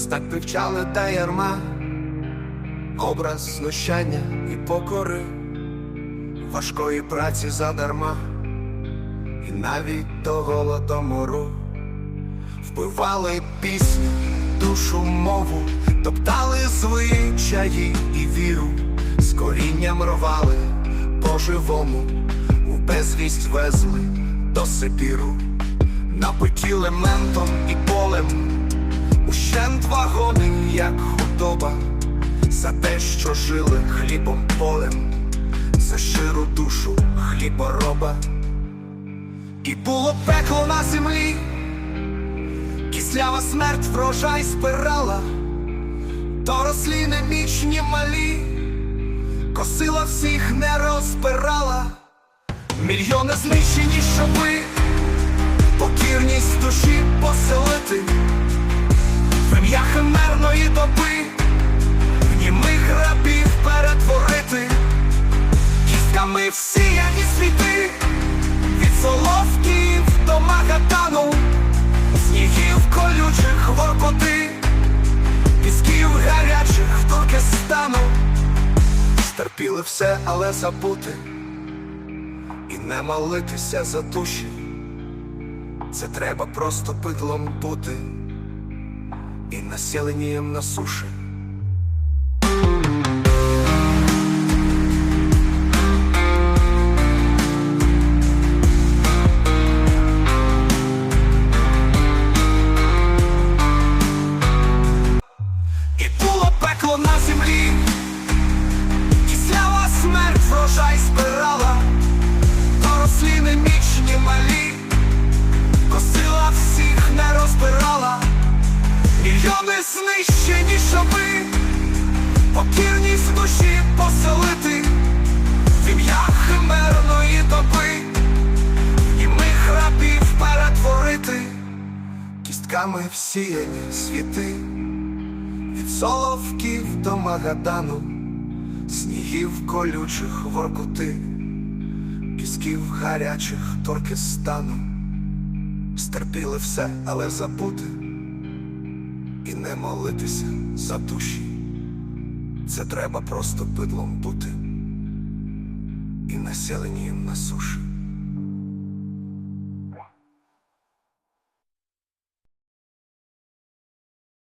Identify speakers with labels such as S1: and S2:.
S1: так привчали та ярма, образ знущання і покори, важкої праці задарма, і навіть до голодомору. Вбивали пісню, душу мову, топтали звичаї і віру, з корінням рвали по-живому, у безвість везли до Сибіру, напиті лементом і полем, ущент вагони, як худоба, за те, що жили хлібом полем, за щиру душу хлібороба. І було пекло на землі, Кислява смерть врожай спирала, то рослі немічні малі, косила всіх не розпирала, мільйони знищені, щоби покірність душі поселити, Стерпіли все, але забути І не молитися за душі. Це треба просто пидлом бути І населенням на суші щоби покірність душі поселити, в ім'я химерної доби, і ми храбів перетворити, кістками всіяні світи. Від соловків до Магадану, снігів колючих воркути, пісків гарячих Туркестану, стерпіли все, але забути і не молитися за душі. Це треба просто бидлом бути і населенням на суші.